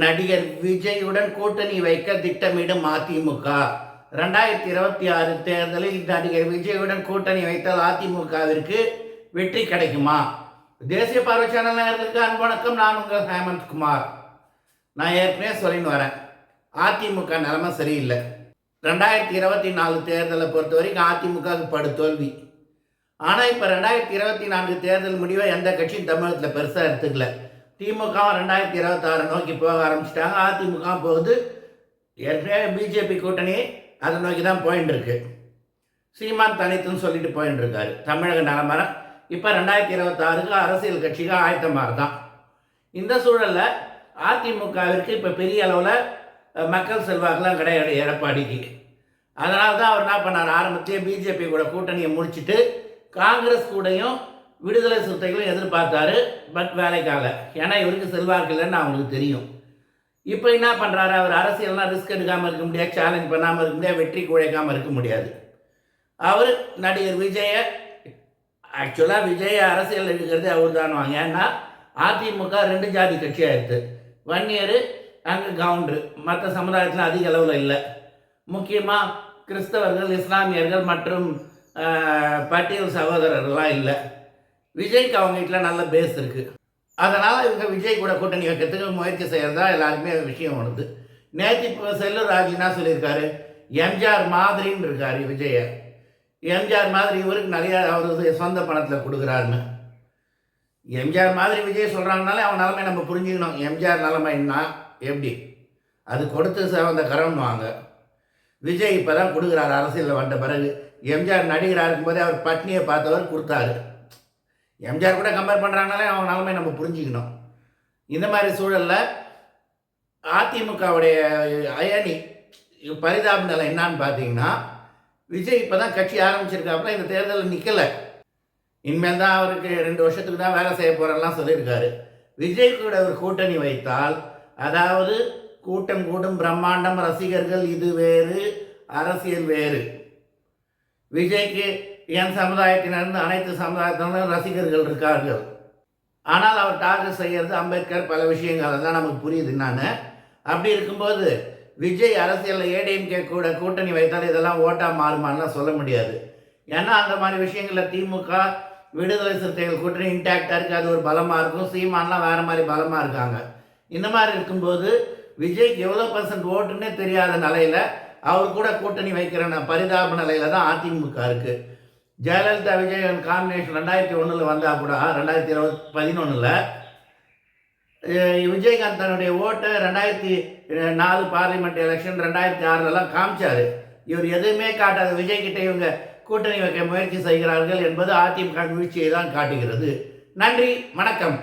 நடிகர் விஜயுடன் கூட்டணி வைக்க திட்டமிடும் அதிமுக. ரெண்டாயிரத்தி இருபத்தி ஆறு தேர்தலில் நடிகர் விஜயுடன் கூட்டணி வைத்தால் அதிமுகவிற்கு வெற்றி கிடைக்குமா? தேசிய பார்வை சேனல் நேயர்களுக்கு அன்பு வணக்கம். நான் உங்கள் ஹேமந்த் குமார். நான் ஏற்கனவே சொல்லின்னு வரேன். அதிமுக நிலைமை சரியில்லை. ரெண்டாயிரத்தி இருபத்தி நாலு தேர்தலை பொறுத்த வரைக்கும் அதிமுகவுக்கு படு தோல்வி ஆனால் இப்போ ரெண்டாயிரத்தி இருபத்தி நான்கு தேர்தல் முடிவை எந்த கட்சியும் தமிழகத்தில் பெருசாக எடுத்துக்கல. திமுக ரெண்டாயிரத்தி இருபத்தாறு நோக்கி போக ஆரம்பிச்சிட்டாங்க. அதிமுக போகுது. ஏற்கனவே பிஜேபி கூட்டணி அதை நோக்கி தான் போயின்னு இருக்கு சீமான் தனித்துன்னு சொல்லிட்டு போயின்னு இருக்காரு தமிழக நிலமரம் இப்போ ரெண்டாயிரத்தி இருபத்தாறுக்கு அரசியல் கட்சிகள் ஆயத்தமாக தான் இந்த சூழலில் அதிமுகவிற்கு இப்போ பெரிய அளவில் மக்கள் செல்வாக்கெல்லாம் கிடையாது எடப்பாடிக்கு. அதனால தான் அவர் என்ன பண்ணார்? ஆரம்பத்திலே பிஜேபி கூட கூட்டணியை முடிச்சிட்டு காங்கிரஸ் கூடயும் விடுதலை சிறுத்தைகளும் எதிர்பார்த்தாரு பட் வேலைக்காக. ஏன்னா இவருக்கு செல்வாக்கு இல்லைன்னு அவங்களுக்கு தெரியும். இப்போ என்ன பண்ணுறாரு அவர் அரசியல்லாம் ரிஸ்க் எடுக்காமல் இருக்க முடியாது சேலஞ்ச் பண்ணாமல் இருக்க முடியாது வெற்றி குழைக்காமல் இருக்க முடியாது. அவர் நடிகர் விஜய ஆக்சுவலாக விஜய அரசியல் இருக்கிறது அவர் தானுவாங்க ஏன்னா அதிமுக ரெண்டு ஜாதி கட்சியாக இருக்குது வன்னியர் அங்கே கவுண்டரு மற்ற சமுதாயத்தில் அதிக அளவில் இல்லை. முக்கியமாக கிறிஸ்தவர்கள் இஸ்லாமியர்கள் மற்றும் பட்டியல் சகோதரர்கள்லாம் இல்லை. விஜய்க்கு அவங்க வீட்டில் நல்ல பேஸ் இருக்குது அதனால் இவங்க விஜய் கூட கூட்டணி வைக்கிறதுக்கு முயற்சி செய்கிறதா எல்லாருக்குமே விஷயம் வருது நேற்று இப்போ செல்லூர் ராஜ் என்ன சொல்லியிருக்காரு? எம்ஜிஆர் மாதிரின்னு இருக்கார் விஜய. எம்ஜிஆர் மாதிரி இவருக்கு நிறைய அவர் சொந்த பணத்தில் கொடுக்குறாருன்னு. எம்ஜிஆர் மாதிரி விஜய் சொல்கிறாங்கனாலே அவன் நிலமை நம்ம புரிஞ்சுக்கணும். எம்ஜிஆர் நிலமைன்னா எப்படி? அது கொடுத்து சிவந்த கரம்னுவாங்க விஜய் இப்போ தான் கொடுக்குறாரு அரசியலில் வந்த பிறகு. எம்ஜிஆர் நடிகராக இருக்கும்போதே அவர் பட்னியை பார்த்தவர் கொடுத்தாரு. எம்ஜிஆர் கூட கம்பேர் பண்ணுறாங்கனாலே அவன் நிலைமை நம்ம புரிஞ்சுக்கணும். இந்த மாதிரி சூழலில் அதிமுகவுடைய அயனி பரிதாப நிலை என்னான்னு பார்த்தீங்கன்னா விஜய் இப்போ தான் கட்சி ஆரம்பிச்சிருக்காப்புல இந்த தேர்தலில் நிற்கலை இனிமேல் தான் அவருக்கு ரெண்டு வருஷத்துக்கு தான் வேலை செய்ய போகிறெல்லாம் சொல்லியிருக்காரு. விஜய் கூட ஒரு கூட்டணி வைத்தால் அதாவது கூட்டம் கூடும் பிரம்மாண்டம் ரசிகர்கள் இது வேறு அரசியல் வேறு. விஜய்க்கு என் சமுதாயத்திலிருந்து அனைத்து சமுதாயத்தினரும் ரசிகர்கள் இருக்கார்கள். ஆனால் அவர் டார்கெட் செய்கிறது அம்பேத்கர் பல விஷயங்கள் தான் நமக்கு புரியுது நான். அப்படி இருக்கும்போது விஜய் அரசியலில் ஏடிஎம்கே கூட கூட்டணி வைத்தால் இதெல்லாம் ஓட்டாக மாறுமான்லாம் சொல்ல முடியாது. ஏன்னா அந்த மாதிரி விஷயங்களில் திமுக விடுதலை சிறுத்தைகள் கூட்டணி இன்டாக்டாக இருக்குது அது ஒரு பலமாக இருக்கும். சீமான்லாம் வேறு மாதிரி பலமாக இருக்காங்க. இந்த மாதிரி இருக்கும்போது விஜய்க்கு எவ்வளோ பர்சன்ட் ஓட்டுன்னே தெரியாத நிலையில் அவர் கூட கூட்டணி வைக்கிற ந- பரிதாப நிலையில் தான் அதிமுக இருக்குது ஜெயலலிதா விஜய் காம்பினேஷன் ரெண்டாயிரத்தி ஒன்றில் வந்தால் கூட ரெண்டாயிரத்தி இருபத்தி பதினொன்றில் விஜயகாந்த் தன்னுடைய ஓட்டை ரெண்டாயிரத்தி நாலு பார்லிமெண்ட் எலெக்ஷன் ரெண்டாயிரத்தி ஆறுலலாம் காமிச்சாரு. இவர் எதுவுமே காட்டாத விஜய்கிட்ட இவங்க கூட்டணி வைக்க முயற்சி செய்கிறார்கள் என்பது அதிமுக வீழ்ச்சியை தான் காட்டுகிறது. நன்றி வணக்கம்.